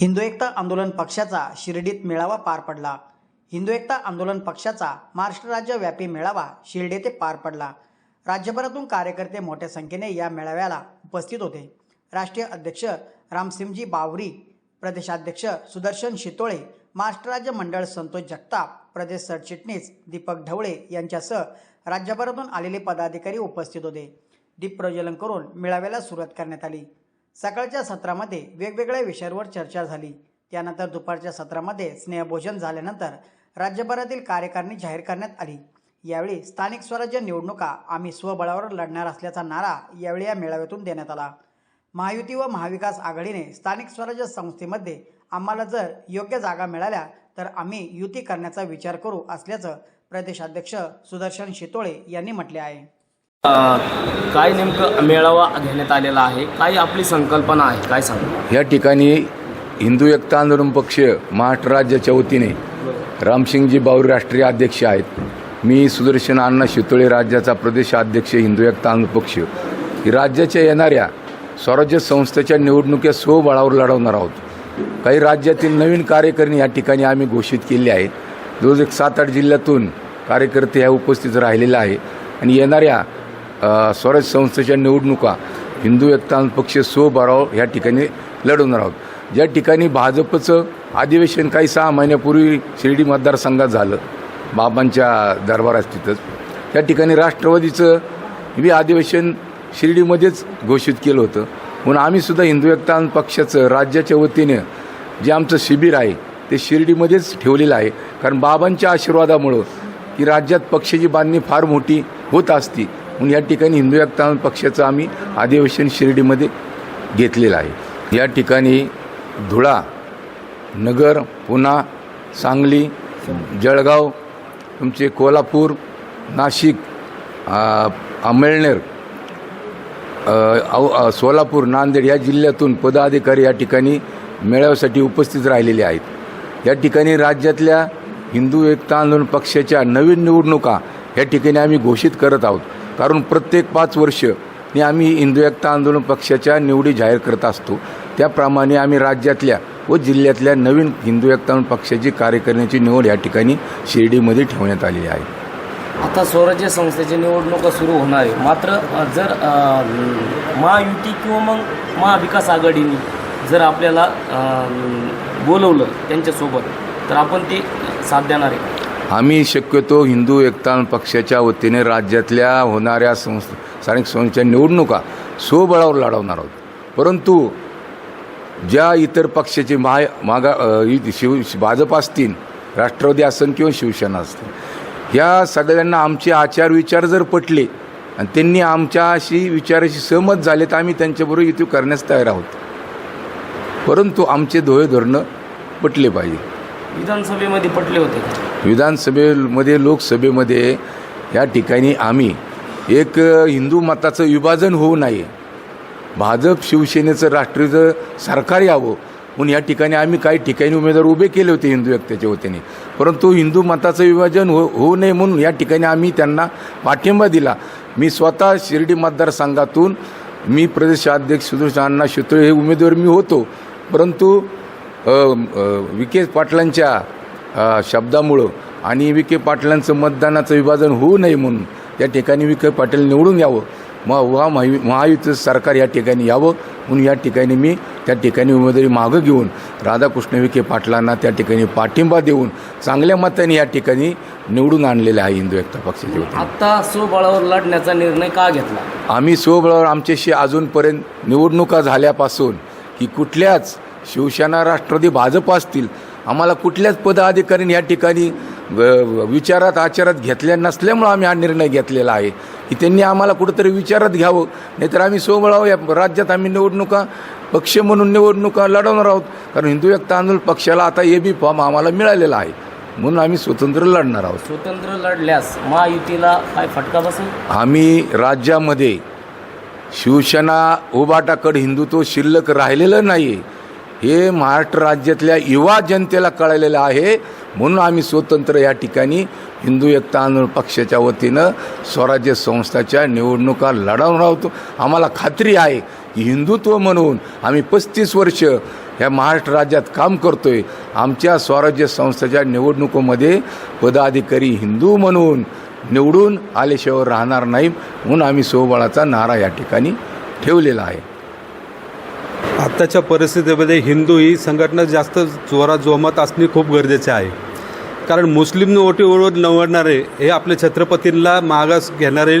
हिंदू एकता आंदोलन पक्षाचा शिर्डीत मेळावा पार पडला. हिंदू एकता आंदोलन पक्षाचा महाराष्ट्र राज्यव्यापी मेळावा शिर्डी ते पार पडला. राज्यभरातून कार्यकर्ते मोठ्या संख्येने या मेळाव्याला उपस्थित होते. राष्ट्रीय अध्यक्ष रामसिंगजी बावरी प्रदेशाध्यक्ष सुदर्शन शितोळे महाराष्ट्र राज्य मंडळ संतोष जगताप प्रदेश सरचिटणीस दीपक ढवळे यांच्यासह राज्यभरातून आलेले पदाधिकारी उपस्थित होते. दीप प्रज्वलन करून मेळाव्याला सुरुवात करण्यात आली. सकाळच्या सत्रामध्ये वेगवेगळ्या विषयांवर चर्चा झाली. त्यानंतर दुपारच्या सत्रामध्ये स्नेहभोजन झाल्यानंतर राज्यभरातील कार्यकारिणी जाहीर करण्यात आली. यावेळी स्थानिक स्वराज्य निवडणुका आम्ही स्वबळावर लढणार असल्याचा नारा यावेळी या मेळाव्यातून देण्यात आला. महायुती व महाविकास आघाडीने स्थानिक स्वराज्य संस्थेमध्ये आम्हाला जर योग्य जागा मिळाल्या तर आम्ही युती करण्याचा विचार करू असल्याचं प्रदेशाध्यक्ष सुदर्शन शितोळे यांनी म्हटले आहे. काय नेमकं मेळावा घेण्यात आलेला आहे? काय आपली संकल्पना आहे? काय सांग? या ठिकाणी हिंदू एकता आंदोलन पक्ष महाराष्ट्र राज्याच्या वतीने रामसिंगजी बावरी राष्ट्रीय अध्यक्ष आहेत. मी सुदर्शन अण्णा शितोळे राज्याचा प्रदेश अध्यक्ष हिंदू एकता आंदोलन पक्ष. ही राज्याच्या येणाऱ्या स्वराज्य संस्थेच्या निवडणुक्या स्वबळावर लढवणार आहोत. काही राज्यातील नवीन कार्यकारिणी या ठिकाणी आम्ही घोषित केली आहेत. जवळ एक सात आठ जिल्ह्यातून कार्यकर्ते ह्या उपस्थित राहिलेले आहे आणि येणाऱ्या स्वराज स्वराज्य संस्थेच्या निवडणुका हिंदू एकता पक्ष पक्ष स्वबळावर या ठिकाणी लढवणार आहोत. ज्या ठिकाणी भाजपचं अधिवेशन काही सहा महिन्यापूर्वी शिर्डी मतदारसंघात झालं बाबांच्या दरबारात तिथंच. त्या ठिकाणी राष्ट्रवादीचं बी अधिवेशन शिर्डीमध्येच घोषित केलं होतं. म्हणून आम्हीसुद्धा हिंदू एकता पक्षाचं राज्याच्या वतीने जे आमचं शिबिर आहे ते शिर्डीमध्येच ठेवलेलं आहे. कारण बाबांच्या आशीर्वादामुळं की राज्यात पक्षाची बांधणी फार मोठी होत असती. म्हणून या ठिकाणी हिंदू एकता पक्षाचं आम्ही अधिवेशन शिर्डीमध्ये घेतलेलं आहे. या ठिकाणी धुळा नगर पुणा सांगली जळगाव तुमचे कोल्हापूर नाशिक अमळनेर सोलापूर नांदेड या जिल्ह्यातून पदाधिकारी या ठिकाणी मेळाव्यासाठी उपस्थित राहिलेले आहेत. या ठिकाणी राज्यातल्या हिंदू एकता आंदोलन पक्षाच्या नवीन निवडणुका या ठिकाणी आम्ही घोषित करत आहोत. कारण प्रत्येक पाच वर्ष ने आम्ही हिंदू एकता आंदोलन पक्षाच्या निवडी जाहीर करत असतो. त्याप्रमाणे आम्ही राज्यातल्या व जिल्ह्यातल्या नवीन हिंदू एकता आंदोलन पक्षाची कार्यकारिणीची निवड या ठिकाणी शिर्डीमध्ये ठेवण्यात आलेली आहे. आता स्वराज्य संस्थेची निवडणुका सुरू होणार आहे. मात्र जर महायुती किंवा मग महाविकास आघाडीने जर आपल्याला बोलवलं त्यांच्यासोबत तर आपण ते साथ देणार आहे आम्ही शक्यतो हिंदू एकता पक्षाच्या वतीने राज्यातल्या होणाऱ्या संस्था स्थानिक संस्थेच्या निवडणुका स्वबळावर लढवणार आहोत. परंतु ज्या इतर पक्षाचे महा मागा शिव भाजप असतील राष्ट्रवादी असन किंवा शिवसेना असतील या सगळ्यांना आमचे आचार विचार जर पटले आणि त्यांनी आमच्याशी विचाराशी सहमत झाले तर आम्ही त्यांच्याबरोबर युती करण्यास तयार आहोत. परंतु आमचे धोळे धोरणं पटले पाहिजे. विधानसभेमध्ये पटले होते का? विधानसभेमध्ये लोकसभेमध्ये या ठिकाणी आम्ही एक हिंदू मताचं विभाजन होऊ नये. भाजप शिवसेनेचं राष्ट्रीय सरकार यावं. म्हणून या ठिकाणी आम्ही काही ठिकाणी उमेदवार उभे केले होते हिंदू एकतेच्या वतीने. परंतु हिंदू मताचं विभाजन हो होऊ नये म्हणून या ठिकाणी आम्ही त्यांना पाठिंबा दिला. मी स्वतः शिर्डी मतदारसंघातून मी प्रदेशाध्यक्ष सुदर्श अण्णा शितोळे हे उमेदवार मी होतो. परंतु अ, विखे पाटलांच्या शब्दामुळं. आणि विखे पाटलांचं मतदानाचं विभाजन होऊ नये म्हणून या ठिकाणी विखे पाटील निवडून यावं. मग वा महायु महायुतीचं सरकार या ठिकाणी यावं म्हणून या ठिकाणी मी त्या ठिकाणी उमेदवारी मागं घेऊन राधाकृष्ण विखे पाटलांना त्या ठिकाणी पाठिंबा देऊन चांगल्या मताने या ठिकाणी निवडून आणलेले आहे हिंदू एकता पक्षाच्या वतीने. आत्ता स्वबळावर लढण्याचा निर्णय का घेतला? आम्ही स्वबळावर आमच्याशी अजूनपर्यंत निवडणुका झाल्यापासून की कुठल्याच शिवसेना राष्ट्रवादी भाजप असतील आम्हाला कुठल्याच पदाधिकाऱ्यांनी या ठिकाणी विचारात आचारात घेतल्या नसल्यामुळं आम्ही हा निर्णय घेतलेला आहे. की त्यांनी आम्हाला कुठंतरी विचारात घ्यावं. नाहीतर आम्ही स्वबळावर या राज्यात आम्ही निवडणुका पक्ष म्हणून निवडणुका लढवणार आहोत. कारण हिंदू एकता आंदोलन पक्षाला आता ए बी फॉर्म आम्हाला मिळालेला आहे. म्हणून आम्ही स्वतंत्र लढणार आहोत. स्वतंत्र लढल्यास महायुतीला काय फटका बसेल? आम्ही राज्यामध्ये शिवसेना उबाटाकडे हिंदुत्व शिल्लक राहिलेलं नाही हे महाराष्ट्र राज्यातल्या युवा जनतेला कळलेलं आहे. म्हणून आम्ही स्वतंत्र या ठिकाणी हिंदू एकता आंदोलन पक्षाच्या वतीनं स्वराज्य संस्थाच्या निवडणुका लढवणार राहतो आम्हाला खात्री आहे की हिंदुत्व म्हणून आम्ही पस्तीस वर्ष ह्या महाराष्ट्र राज्यात काम करतोय. आमच्या स्वराज्य संस्थेच्या निवडणुकीमध्ये पदाधिकारी हिंदू म्हणून निवडून आल्याशिवाय राहणार नाही म्हणून आम्ही सोबळाचा नारा या ठिकाणी ठेवलेला आहे. आत्ताच्या परिस्थितीमध्ये हिंदू ही संघटना जास्त जोराजोमात असणे खूप गरजेचे आहे. कारण मुस्लिम ओटीवर निवडणारे हे आपल्या छत्रपतींना मागास घेणारे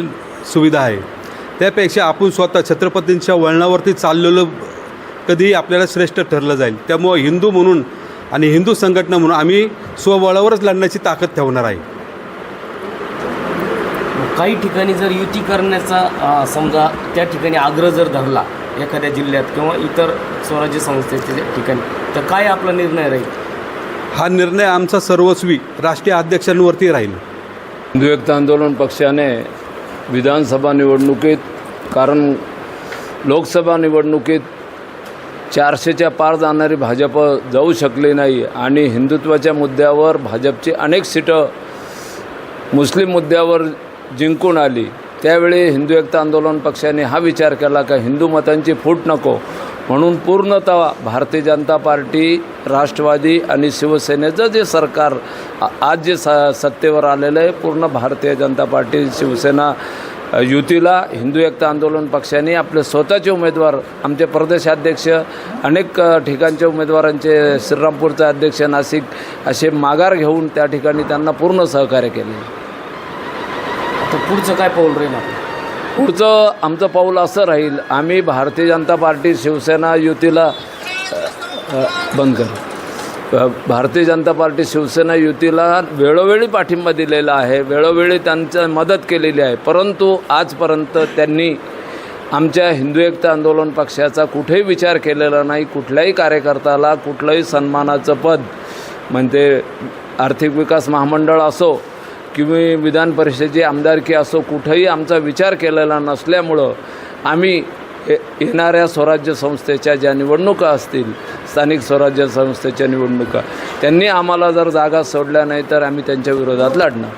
सुविधा आहे. त्यापेक्षा आपण स्वतः छत्रपतींच्या वळणावरती चाललेलं कधीही आपल्याला श्रेष्ठ ठरलं जाईल. त्यामुळं हिंदू म्हणून आणि हिंदू संघटना म्हणून आम्ही स्वबळावरच लढण्याची ताकद ठेवणार आहे. काही ठिकाणी जर युती करण्याचा समजा त्या ठिकाणी आग्रह जर धरला एखाद्या जिल्ह्यात किंवा इतर स्वराज्य संस्थेच्या ठिकाणी. तर काय आपला निर्णय राहील? हा निर्णय आमचा सर्वस्वी राष्ट्रीय अध्यक्षांवरती राहील. हिंदू एकता आंदोलन पक्षाने विधानसभा निवडणुकीत कारण लोकसभा निवडणुकीत चारशेच्या पार जाणारी भाजप जाऊ शकली नाही आणि हिंदुत्वाच्या मुद्द्यावर भाजपची अनेक सीटं मुस्लिम मुद्द्यावर जिंकून आली. त्यावेळी हिंदू एकता आंदोलन पक्षाने हा विचार केला का हिंदू मतांची फूट नको. म्हणून पूर्णतः भारतीय जनता पार्टी राष्ट्रवादी आणि शिवसेनेचं जे सरकार आज जे स सत्तेवर आलेलं आहे पूर्ण भारतीय जनता पार्टी शिवसेना युतीला हिंदू एकता आंदोलन पक्षाने आपले स्वतःचे उमेदवार आमचे प्रदेशाध्यक्ष अनेक ठिकाणच्या उमेदवारांचे श्रीरामपूरचे अध्यक्ष नाशिक असे माघार घेऊन त्या ठिकाणी त्यांना पूर्ण सहकार्य केले. तर पुढचं काय पाऊल राहील पुढचं आमचं पाऊल असं राहील आम्ही भारतीय जनता पार्टी शिवसेना युतीला बंद कर. भारतीय जनता पार्टी शिवसेना युतीला वेळोवेळी पाठिंबा दिलेला आहे वेळोवेळी त्यांचं मदत केलेली आहे. परंतु आजपर्यंत त्यांनी आमच्या हिंदू एकता आंदोलन पक्षाचा कुठेही विचार केलेला नाही कुठल्याही कार्यकर्त्याला कुठलंही सन्मानाचं पद म्हणजे आर्थिक विकास महामंडळ असो किंवा विधान परिषदेची आमदारकी असो कुठंही आमचा विचार केलेला नसल्यामुळं आम्ही येणाऱ्या स्वराज्य संस्थेच्या ज्या निवडणुका असतील स्थानिक स्वराज्य संस्थेच्या निवडणुका त्यांनी आम्हाला जर जागा सोडल्या नाही तर आम्ही त्यांच्या विरोधात लढणार.